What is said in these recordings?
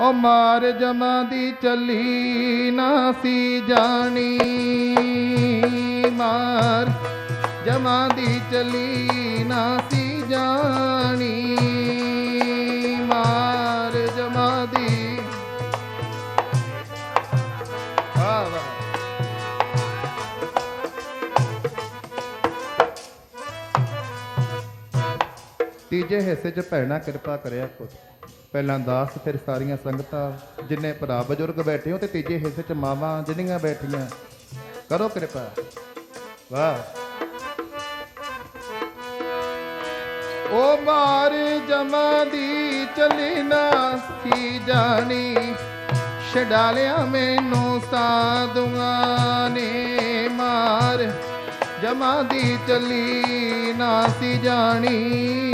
ਓ ਮਾਰ ਜਮਾਂ ਦੀ ਚੱਲੀ ਨਾ ਸੀ ਜਾਣੀ। ਮਾਰ ਜਮਾਂ ਦੀ ਚੱਲੀ ਨਾ ਸੀ ਜਾਣੀ। ਮਾਰ ਜਮਾਂ ਦੀ। ਵਾਹ ਤੀਜੇ ਹਿੱਸੇ 'ਚ ਭੈਣਾ ਕਿਰਪਾ ਕਰਿਆ ਕਰੋ ਪਹਿਲਾਂ ਦਾਸ, ਫਿਰ ਸਾਰੀਆਂ ਸੰਗਤਾਂ, ਜਿੰਨੇ ਭਰਾ ਬਜ਼ੁਰਗ ਬੈਠੇ ਹੋ ਤੇ ਤੀਜੇ ਹਿੱਸੇ 'ਚ ਮਾਵਾਂ ਜਿੰਨੀਆਂ ਬੈਠੀਆਂ। ਕਰੋ ਕਿਰਪਾ। ਵਾਹ। ਓ ਮਾਰ ਜਮਾ ਦੀ ਚਲੀ ਨਾ ਸੀ ਜਾਣੀ, ਛਡਾਲਿਆ ਮੈਨੂੰ ਸਾਧੂਆਂ ਨੇ ਮਾਰ। ਜਮਾ ਦੀ ਚਲੀ ਨਾ ਸੀ ਜਾਣੀ।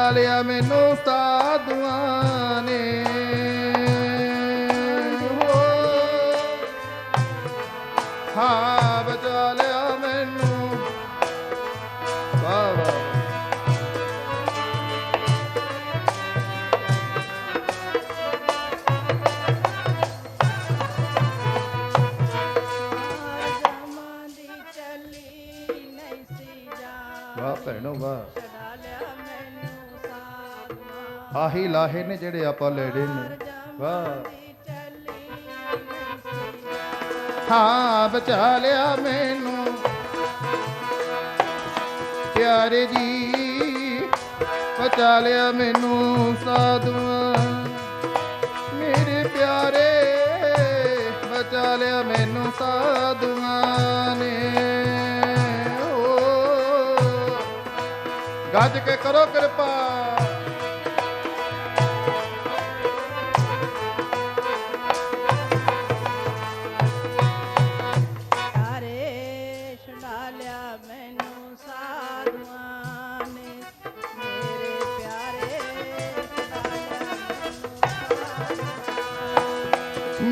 ਬਚਾ ਲਿਆ ਮੈਨੂੰ ਸਾਧੂਆਂ ਨੇ। ਹੋ ਬਚਾ ਲਿਆ ਮੈਨੂੰ। ਵਾਹ ਭੈਣੋ ਵਾਹ। ਆਹੀ ਲਾਹੇ ਨੇ ਜਿਹੜੇ ਆਪਾਂ ਲੈੜੇ ਨੇ। ਵਾਹ। ਹਾਂ, ਬਚਾ ਲਿਆ ਮੈਨੂੰ। ਪਿਆਰੇ ਜੀ, ਬਚਾ ਲਿਆ ਮੈਨੂੰ ਸਾਧੂਆਂ। ਮੇਰੇ ਪਿਆਰੇ, ਬਚਾ ਲਿਆ ਮੈਨੂੰ ਸਾਧੂਆਂ ਨੇ। ਓ, ਗੱਜ ਕੇ ਕਰੋ ਕਿਰਪਾ।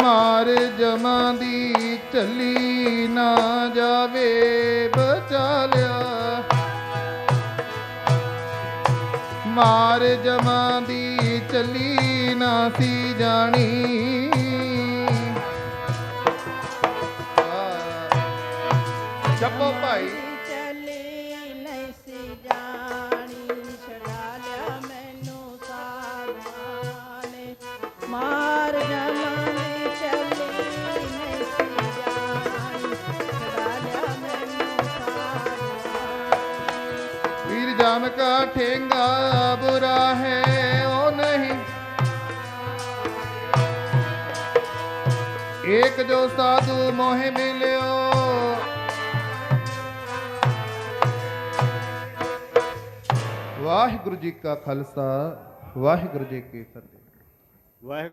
ਮਾਰ ਜਮਾਂ ਦੀ ਚੱਲੀ ਨਾ ਜਾਵੇ ਬਚਾ ਲਿਆ। ਮਾਰ ਜਮਾਂ ਦੀ ਚੱਲੀ ਨਾ ਸੀ ਜਾਣੀ। ਜਪੋ ਭਾਈ। ਵੀਰ ਕਾ ਠੇਂਗਾ ਬੁਰਾ ਹੈ ਉਹ ਨਹੀਂ। ਏਕ ਜੋ ਸਾਧੂ ਮੋਹਿ ਮਿਲਿਓ। ਵਾਹਿਗੁਰੂ ਜੀ ਕਾ ਖਾਲਸਾ, ਵਾਹਿਗੁਰੂ ਜੀ ਕੀ ਫਤਿਹ। ਵਾਹਿਗੁਰੂ